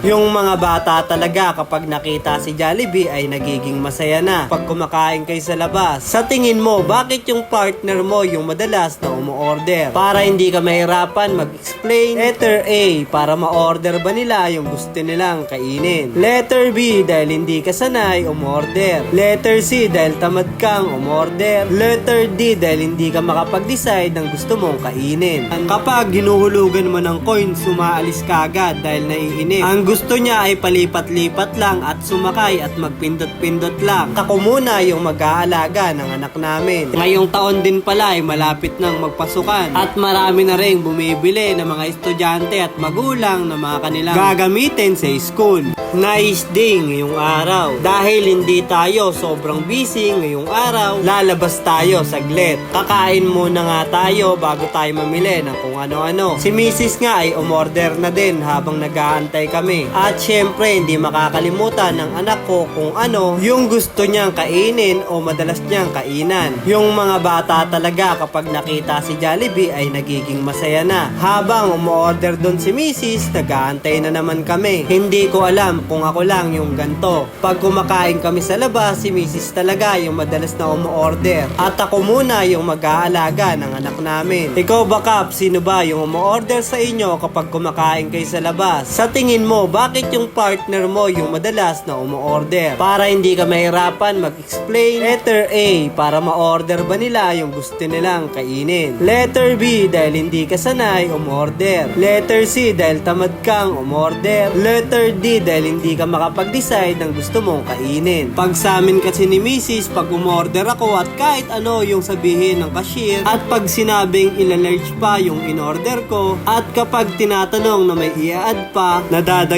Yung mga bata talaga kapag nakita si Jollibee ay nagiging masaya na pag kumakain kayo sa labas. Sa tingin mo, bakit yung partner mo yung madalas na umu-order? Para hindi ka mahirapan mag-explain. Letter A, para ma-order ba nila yung gusto nilang kainin? Letter B, dahil hindi ka sanay umorder. Letter C, dahil tamad kang umorder. Letter D, dahil hindi ka makapag-decide ng gusto mong kainin. Kapag ginuhulugan mo ng coin, sumaalis ka agad dahil naiinip. Ang gusto niya ay palipat-lipat lang at sumakay at magpindot-pindot lang. Ako muna yung mag-aalaga ng anak namin. Ngayong taon din pala ay malapit nang magpasukan at marami na rin bumibili ng mga estudyante at magulang na mga kanilang gagamitin sa school. Nice ding ngayong araw. Dahil hindi tayo sobrang busy ngayong araw, lalabas tayo saglit. Kakain muna nga tayo bago tayo mamili ng kung ano-ano. Si Mrs. nga ay umorder na din habang nag-aantay kami. At syempre, hindi makakalimutan ng anak ko kung ano yung gusto niyang kainin o madalas niyang kainan. Yung mga bata talaga kapag nakita si Jollibee ay nagiging masaya na. Habang umorder doon si Mrs., nag-aantay na naman kami. Hindi ko alam kung ako lang yung ganto. Pag kumakain kami sa labas, si Mrs. talaga yung madalas na umorder. At ako muna yung mag-aalaga ng anak namin. Ikaw ba Kap, sino ba yung umorder sa inyo kapag kumakain kayo sa labas? Sa tingin mo, bakit yung partner mo yung madalas na umorder? Para hindi ka mahirapan mag-explain. Letter A, para ma-order ba nila yung gusto nilang kainin? Letter B, dahil hindi ka sanay umorder. Letter C, dahil tamad kang umorder. Letter D, dahil hindi ka makapag-decide ng gusto mong kainin. Pag sa amin kasi ni Mrs., pag umorder ako at kahit ano yung sabihin ng cashier at pag sinabing ilalarge pa yung in-order ko at kapag tinatanong na may i-add pa,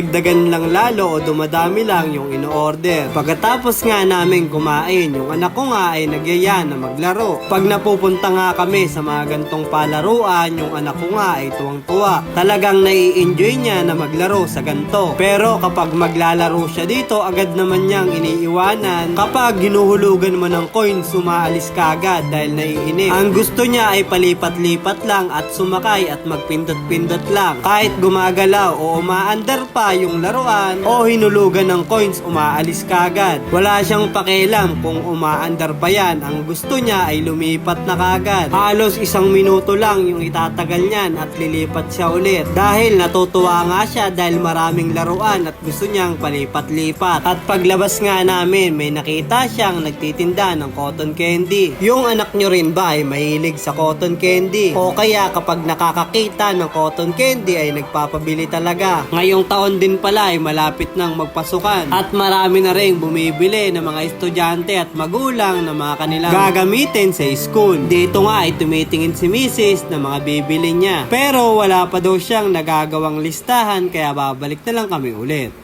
nadadagdagan lang lalo o dumadami lang yung in-order. Pagkatapos nga namin kumain, yung anak ko nga ay nagyaya na maglaro. Pag napupunta nga kami sa mga gantong palaruan, yung anak ko nga ay tuwang-tuwa. Talagang nai-enjoy niya na maglaro sa ganto. Pero kapag maglalaro siya dito, agad naman niyang iniiwanan. Kapag ginuhulugan mo ng coin, sumaalis ka agad dahil naiinip. Ang gusto niya ay palipat-lipat lang at sumakay at magpindot-pindot lang. Kahit gumagalaw o umaandar pa yung laruan o hinulugan ng coins, umaalis ka agad. Wala siyang pakialam kung umaandar pa yan. Ang gusto niya ay lumipat na kagad. Halos isang minuto lang yung itatagal niyan at lilipat siya ulit. Dahil natutuwa nga siya dahil maraming laruan at gusto niyang palipat-lipat. At paglabas nga namin, may nakita siyang nagtitinda ng cotton candy. Yung anak niyo rin ba ay mahilig sa cotton candy? O kaya kapag nakakakita ng cotton candy ay nagpapabili talaga. Ngayong taon din pala ay malapit nang magpasukan. At marami na rin bumibili ng mga estudyante at magulang na mga kanilang gagamitin sa school. Dito nga ay tumitingin si Mrs. na mga bibili niya. Pero wala pa daw siyang nagagawang listahan kaya babalik na lang kami ulit.